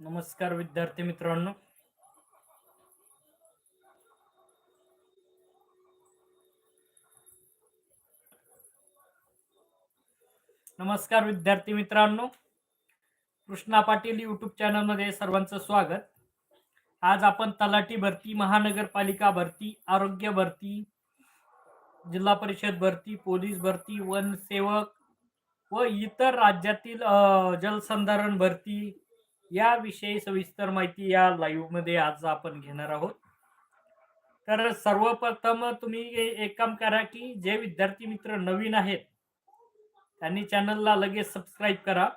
नमस्कार विद्यार्थी मित्रांनो. नमस्कार विद्यार्थी मित्रांनो. कृष्णा पाटील यूट्यूब चॅनलमध्ये सर्वांचं स्वागत. आज आपण तलाठी भरती महानगरपालिका भरती आरोग्य भरती जिल्हा परिषद भरती पोलीस भरती वनसेवक व इतर राज्यातील जलसंधारण भरती याविषयी सविस्तर माहिती या लाईव्हमध्ये आज आपण घेणार आहोत. तर सर्वप्रथम तुम्ही एक काम करा की जे विद्यार्थी मित्र नवीन आहेत त्यांनी चॅनलला लगेच सबस्क्राईब करा.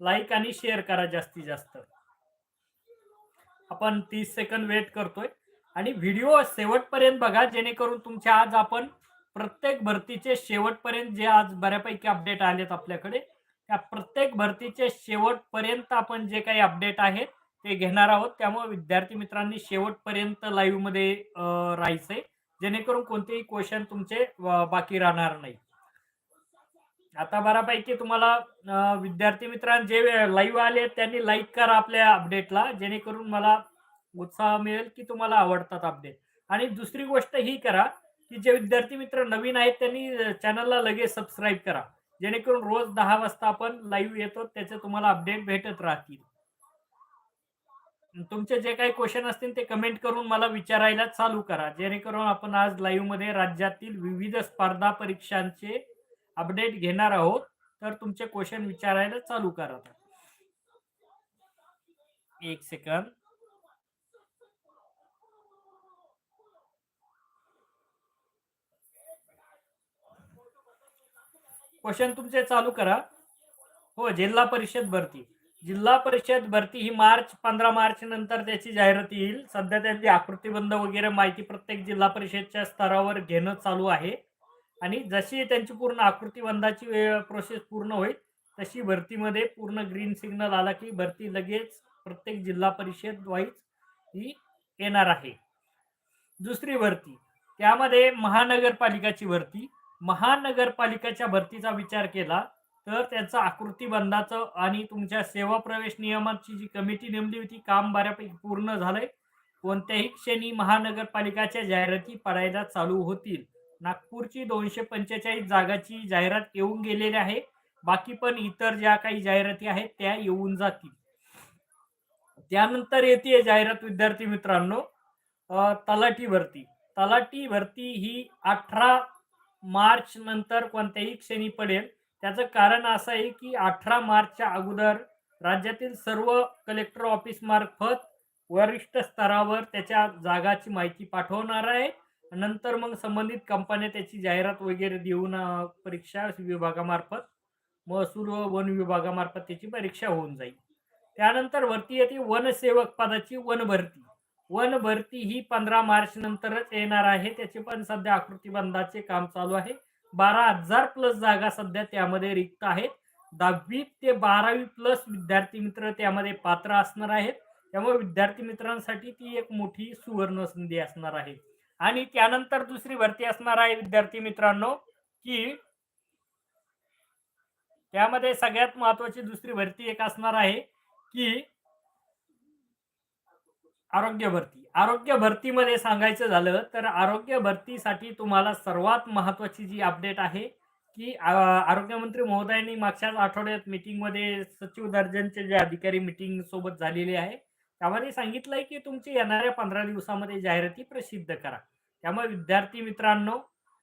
लाईक आणि शेअर करा जास्तीत जास्त. आपण तीस सेकंद वेट करतोय. आणि व्हिडिओ शेवटपर्यंत बघा जेणेकरून तुमच्या आज आपण प्रत्येक भरतीचे शेवटपर्यंत जे आज बऱ्यापैकी अपडेट आलेत आपल्याकडे त्या प्रत्येक भरतीचे शेवटपर्यंत आपण जे काही अपडेट आहेत ते घेणार आहोत. त्यामुळे विद्यार्थी मित्रांनी शेवटपर्यंत लाईव्हमध्ये मध्ये राहायचंय. जेणेकरून कोणतेही क्वेश्चन तुमचे बाकी राहणार नाही. आता बऱ्यापैकी तुम्हाला विद्यार्थी मित्रांनो जे लाईव्ह आले त्यांनी लाईक करा आपल्या अपडेटला जेणेकरून मला उत्साह मिळेल की तुम्हाला आवडतात अपडेट आणि दुसरी गोष्ट ही करा की जे विद्यार्थी मित्र नवीन आहेत त्यांनी चॅनलला लगेच सबस्क्राईब करा. जेणेकरून रोज दहा वाजता आपण लाईव्ह येतो त्याचे तुम्हाला अपडेट भेटत राहतील. तुमचे जे काही क्वेश्चन असतील ते कमेंट करून मला विचारायला चालू करा. जेणेकरून आपण आज लाईव्हमध्ये राज्यातील विविध स्पर्धा परीक्षांचे अपडेट घेणार आहोत तर तुमचे क्वेश्चन विचारायला चालू करा. एक सेकंद क्वेश्चन तुमचे चालू करा. हो जिल्हा परिषद भरती. जिल्हा परिषद भरती ही मार्च पंधरा मार्च नंतर त्याची जाहिरात येईल. सध्या त्यांची आकृतीबंध वगैरे माहिती प्रत्येक जिल्हा परिषदच्या स्तरावर घेणं चालू आहे. आणि जशी त्यांची पूर्ण आकृतीबंधाची प्रोसेस पूर्ण होईल तशी भरतीमध्ये पूर्ण ग्रीन सिग्नल आला की भरती लगेच प्रत्येक जिल्हा परिषद वाईज ही येणार आहे. दुसरी भरती. त्यामध्ये महानगरपालिकाची भरती. महानगरपालिकेच्या भरतीचा विचार केला तर त्यांचं आकृतीबंधाचं आणि तुमच्या सेवा प्रवेश नियमाची जी कमिटी नेमली होती काम बऱ्यापैकी पूर्ण झालंय. कोणत्याही क्षणी महानगरपालिकाच्या जाहिराती पडायला चालू होतील. नागपूरची दोनशे पंचेचाळीस जागाची जाहिरात येऊन गेलेली आहे. बाकी पण इतर ज्या काही जाहिराती आहेत त्या येऊन जातील. त्यानंतर येते जाहिरात विद्यार्थी मित्रांनो तलाठी भरती. तलाठी भरती ही अठरा मार्च नंतर कोणत्याही क्षणी पडेल. त्याचं कारण असं आहे की अठरा मार्चच्या अगोदर राज्यातील सर्व कलेक्टर ऑफिस मार्फत वरिष्ठ स्तरावर त्याच्या जागाची माहिती पाठवणार आहे. नंतर मग संबंधित कंपन्या त्याची जाहिरात वगैरे देऊन परीक्षा विभागामार्फत महसूल व वन विभागामार्फत त्याची परीक्षा होऊन जाईल. त्यानंतर भरती येते वनसेवक पदाची वन भरती वन भरती ही पंधरा मार्च नंतरच येणार आहे. त्याचे पण सध्या आकृतीबंधाचे काम चालू आहे. बारा हजार प्लस जागा सध्या त्यामध्ये रिक्त आहेत. दहावी ते बारावी प्लस विद्यार्थी मित्र त्यामध्ये पात्र असणार आहेत. त्यामुळे विद्यार्थी मित्रांसाठी ती एक मोठी सुवर्ण संधी असणार आहे. आणि त्यानंतर दुसरी भरती असणार आहे विद्यार्थी मित्रांनो की त्यामध्ये सगळ्यात महत्वाची दुसरी भरती एक असणार आहे की आरोग्य भरती आरोग्य भरतीमध्ये सांगायचं झालं तर आरोग्य भरतीसाठी तुम्हाला सर्वात महत्वाची जी अपडेट आहे की आरोग्यमंत्री महोदयांनी मागच्याच आठवड्यात मीटिंगमध्ये सचिव दर्जनचे जे अधिकारी मीटिंग सोबत झालेले आहे त्यामध्ये सांगितलंय की तुमची येणाऱ्या पंधरा दिवसामध्ये जाहिराती प्रसिद्ध करा. त्यामुळे विद्यार्थी मित्रांनो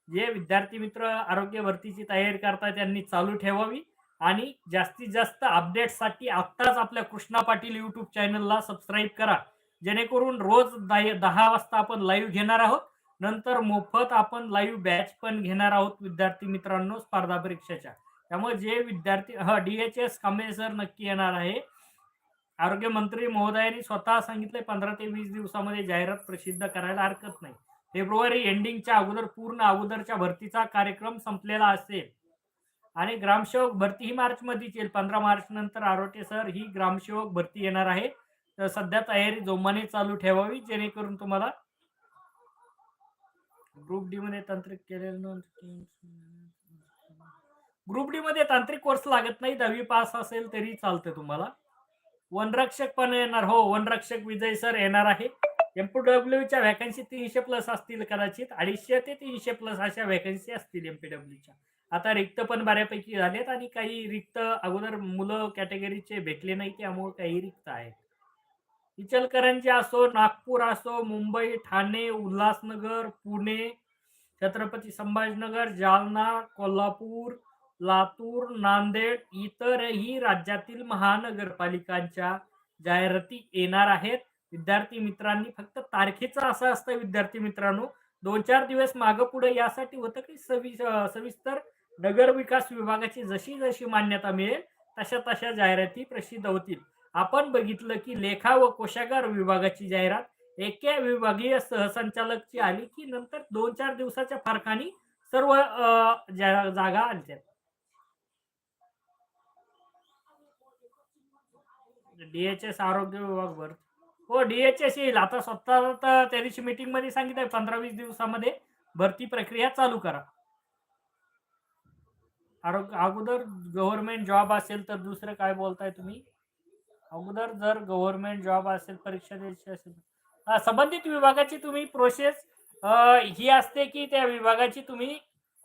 जे विद्यार्थी मित्र आरोग्य भरतीची तयारी करताय त्यांनी चालू ठेवावी आणि जास्तीत जास्त अपडेटसाठी आत्ताच आपल्या कृष्णा पाटील यूट्यूब चॅनलला सबस्क्राईब करा. जेणेकरून रोज दाय- दहा वाजता आपण लाईव्ह घेणार आहोत. नंतर मोफत आपण लाईव्ह बॅच पण घेणार आहोत विद्यार्थी मित्रांनो स्पर्धा परीक्षेच्या. त्यामुळे जे विद्यार्थी हा D H S Kamble sir नक्की येणार आहे. आरोग्य मंत्री महोदयांनी स्वतः सांगितले पंधरा ते वीस दिवसामध्ये जाहिरात प्रसिद्ध करायला हरकत नाही. फेब्रुवारी एंडिंगच्या अगोदर पूर्ण अगोदरच्या भरतीचा कार्यक्रम संपलेला असेल. आणि ग्रामसेवक भरती ही मार्चमध्येच येईल. पंधरा मार्च नंतर आरोटे सर ही ग्रामसेवक भरती येणार आहे. सध्या तयारी जोमाने चालू ठेवावी जेणेकरून तुम्हाला ग्रुप डी मध्ये तांत्रिक केलेलं ग्रुप डी मध्ये तांत्रिक कोर्स लागत नाही दहावी पास असेल तरी चालतं तुम्हाला. वनरक्षक पण येणार. हो वनरक्षक विजय सर येणार आहे. एमपीडब्ल्यूच्या व्हॅकन्सी तीनशे प्लस असतील कदाचित. अडीचशे ते तीनशे प्लस अशा व्हॅकन्सी असतील एमपीडब्ल्यूच्या आता रिक्त पण बऱ्यापैकी झालेत आणि काही रिक्त अगोदर मुलं कॅटेगरीचे भेटले नाही त्यामुळे काही रिक्त आहेत. इचलकरंजी असो नागपूर असो मुंबई ठाणे उल्हासनगर पुणे छत्रपती संभाजीनगर जालना कोल्हापूर लातूर नांदेड इतरही राज्यातील महानगरपालिकांच्या जाहिराती येणार आहेत. विद्यार्थी मित्रांनी फक्त तारखेचं असं असतं विद्यार्थी मित्रांनो. दोन चार दिवस मागं पुढे यासाठी होतं की सवि सविस्तर नगर विकास विभागाची जशी जशी मान्यता मिळेल तशा तशा जाहिराती प्रसिद्ध होतील. आपण बघितलं की लेखा व कोशागार विभागाची जाहिरात एका विभागीय सहसंचालकची आली की नंतर दोन चार दिवसाच्या फरकाने सर्व जागा आल्या डीएचएस आरोग्य विभाग भर. हो डीएचएस येईल. आता स्वतः त्या दिवशी मीटिंगमध्ये सांगितलंय पंधरा वीस दिवसामध्ये भरती प्रक्रिया चालू करा. अगोदर गव्हर्नमेंट जॉब असेल तर दुसरं काय बोलताय तुम्ही? अगोदर जर गव्हर्नमेंट जॉब असेल परीक्षा द्यायची असेल हा, संबंधित विभागाची तुम्ही प्रोसेस ही असते की त्या विभागाची तुम्ही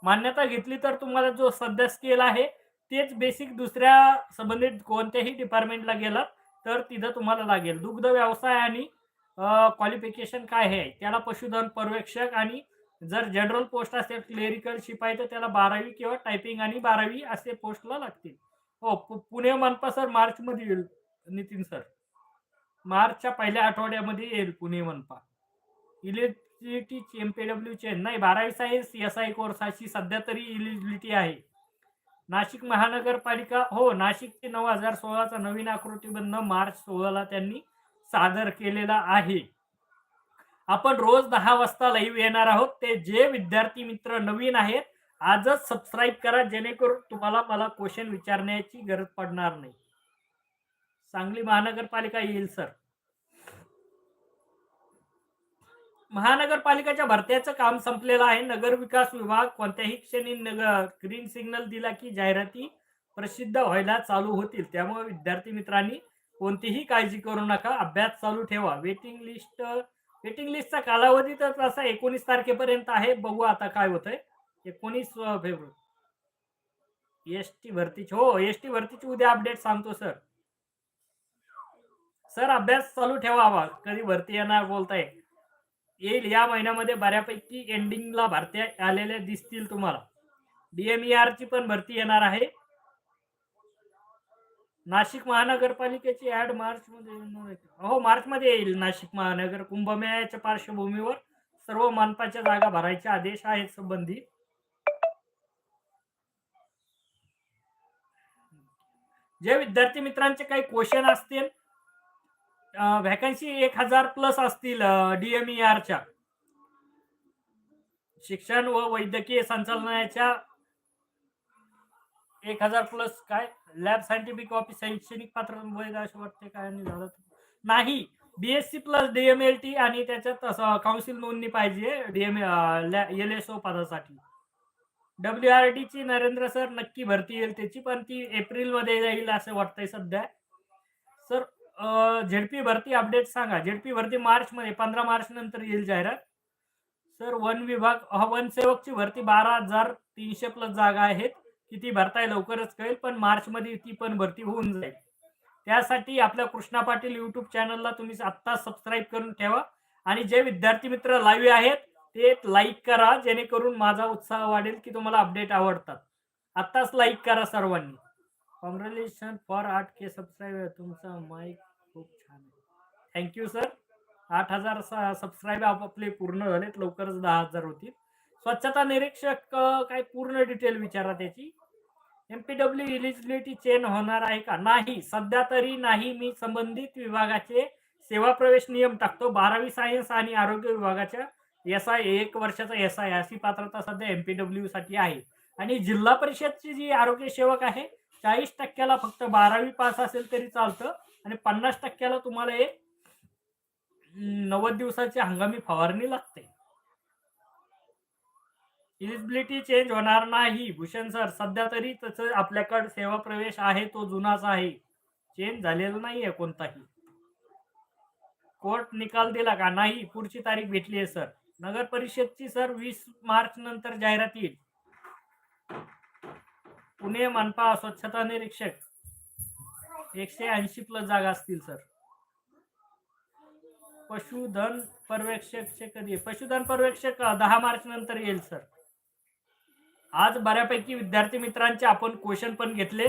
मान्यता घेतली तर तुम्हाला जो सध्या स्केल आहे तेच बेसिक दुसऱ्या संबंधित कोणत्याही डिपार्टमेंटला गेलात तर तिथं तुम्हाला लागेल. दुग्ध व्यवसाय आणि क्वालिफिकेशन काय आहे त्याला पशुधन पर्यवेक्षक आणि जर जनरल पोस्ट असेल क्लेरिकल शिपाई तर त्याला बारावी किंवा टायपिंग आणि बारावी असे पोस्टला लागतील. हो पु- पुणे मनपा सर मार्चमध्ये येईल. नितीन सर. मार्चच्या पहिल्या आठवड्यामध्ये येईल पुणे मनपा. इलेक्ट्रिसिटी एमपीडब्ल्यू पी डब्ल्यू नाही बारावी सायन्स एस आय कोर्स अशी सध्या तरी इलिजिबिलिटी आहे. नाशिक महानगरपालिका हो नाशिकचे नऊ हजार सोळाचा नवीन आकृतीबंध मार्च सोळाला त्यांनी सादर केलेला आहे. आपण रोज दहा वाजता लाईव्ह येणार आहोत. ते जे विद्यार्थी मित्र नवीन आहेत आजच सबस्क्राईब करा जेणेकरून तुम्हाला मला क्वेश्चन विचारण्याची गरज पडणार नाही. सांगली महानगरपालिका येईल सर. महानगरपालिकाच्या भरत्याचं काम संपलेलं आहे. नगर विकास विभाग कोणत्याही क्षणी नगर ग्रीन सिग्नल दिला की जाहिराती प्रसिद्ध व्हायला चालू होतील. त्यामुळे विद्यार्थी मित्रांनी कोणतीही काळजी करू नका. अभ्यास चालू ठेवा. वेटिंग लिस्ट वेटिंग लिस्टचा कालावधी तर तसा एकोणीस तारखेपर्यंत आहे. बघू आता काय होतंय. एकोणीस फेब्रुवारी. एस टी भरतीची हो एस टी भरतीची उद्या अपडेट सांगतो सर. सर अभ्यास चालू ठेवावा कधी भरती येणार बोलताय? येईल. या महिन्यामध्ये बऱ्यापैकी एंडिंगला भरत्या आलेल्या दिसतील तुम्हाला. डीएमईआर ची पण भरती येणार आहे. नाशिक महानगरपालिकेची ऍड मार्च मध्ये हो मार्च मध्ये येईल नाशिक महानगर. कुंभमेळ्याच्या पार्श्वभूमीवर सर्व मानपाच्या जागा भरायचे आदेश आहेत संबंधित जे विद्यार्थी मित्रांचे काही क्वेश्चन असतील व्हॅकन्सी एक हजार प्लस असतील डीएमईआरच्या शिक्षण व वैद्यकीय संचालनाच्या एक हजार प्लस काय? लॅब सायंटिफिक ऑफिस शैक्षणिक पात्र असे वाटते काय झालं नाही. बीएससी प्लस डीएमएल आणि त्याच्यात काउन्सिल नोंदणी पाहिजे डीएम एल एस ओ पदासाठी. डब्ल्यू आर ची नरेंद्र सर नक्की भरती येईल त्याची पण ती एप्रिलमध्ये येईल असं वाटतंय सध्या. सर झेडपी भरती अपडेट सांगा. झेडपी भरती मार्चमध्ये पंधरा मार्च नंतर येईल जाहिरात. सर वन विभाग अ, वन सेवकची भरती बारा हजार तीनशे प्लस जागा आहेत. किती भरताय लवकरच कळेल पण मार्चमध्ये ती पण भरती होऊन जाईल. त्यासाठी आपल्या कृष्णा पाटील युट्यूब चॅनलला तुम्ही आत्ता सबस्क्राईब करून ठेवा. आणि जे विद्यार्थी मित्र लाईव्ह आहेत ते लाईक करा जेणेकरून माझा उत्साह वाढेल की तुम्हाला अपडेट आवडतात. आत्ताच लाईक करा सर्वांनी. कॉंग्रॅच्युलेशन फॉर आठ के सबस्क्राईबर तुमचा माईक थँक्यू सर आठ हजार सबस्क्राईब आपापले पूर्ण झालेत. लवकरच दहा हजार होतील. स्वच्छता निरीक्षक काय पूर्ण डिटेल विचारा त्याची. M P W eligibility change होणार आहे का? नाही. सध्या तरी नाही. मी संबंधित विभागाचे सेवा प्रवेश नियम टाकतो. बारावी सायन्स आणि आरोग्य विभागाच्या एस आय एक वर्षाचा एस आय अशी पात्रता सध्या एम पी साठी आहे. आणि जिल्हा परिषदची जी आरोग्य सेवक आहे चाळीस टक्क्याला फक्त बारावी पास असेल तरी चालतं. आणि पन्नास टक्क्याला तुम्हाला एक नव्वद दिवसाची हंगामी फवारणी लागते. इलिजिबिलिटी चेंज होणार नाही. भूषण सर सध्या तरी तसं आपल्याकडे सेवा प्रवेश आहे तो जुनाच आहे. चेंज झालेला नाहीये कोणताही. कोर्ट निकाल दिला का? नाही. पुढची तारीख भेटली आहे सर नगर परिषदची सर वीस मार्च नंतर जाहिरात येईल. पुणे मनपा स्वच्छता निरीक्षक एकशे ऐंशी प्लस जागा असतील सर पशुधन पर्यवेक्षकचे कधी? पशुधन पर्यवेक्षक दहा मार्च नंतर येईल सर. आज बऱ्यापैकी विद्यार्थी मित्रांचे आपण क्वेश्चन पण घेतले.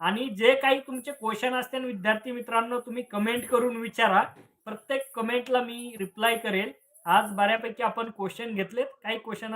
आणि जे काही तुमचे क्वेश्चन असतील विद्यार्थी मित्रांनो तुम्ही कमेंट करून विचारा. प्रत्येक कमेंटला मी रिप्लाय करेल. आज बऱ्यापैकी आपण क्वेश्चन घेतलेत. काही क्वेश्चन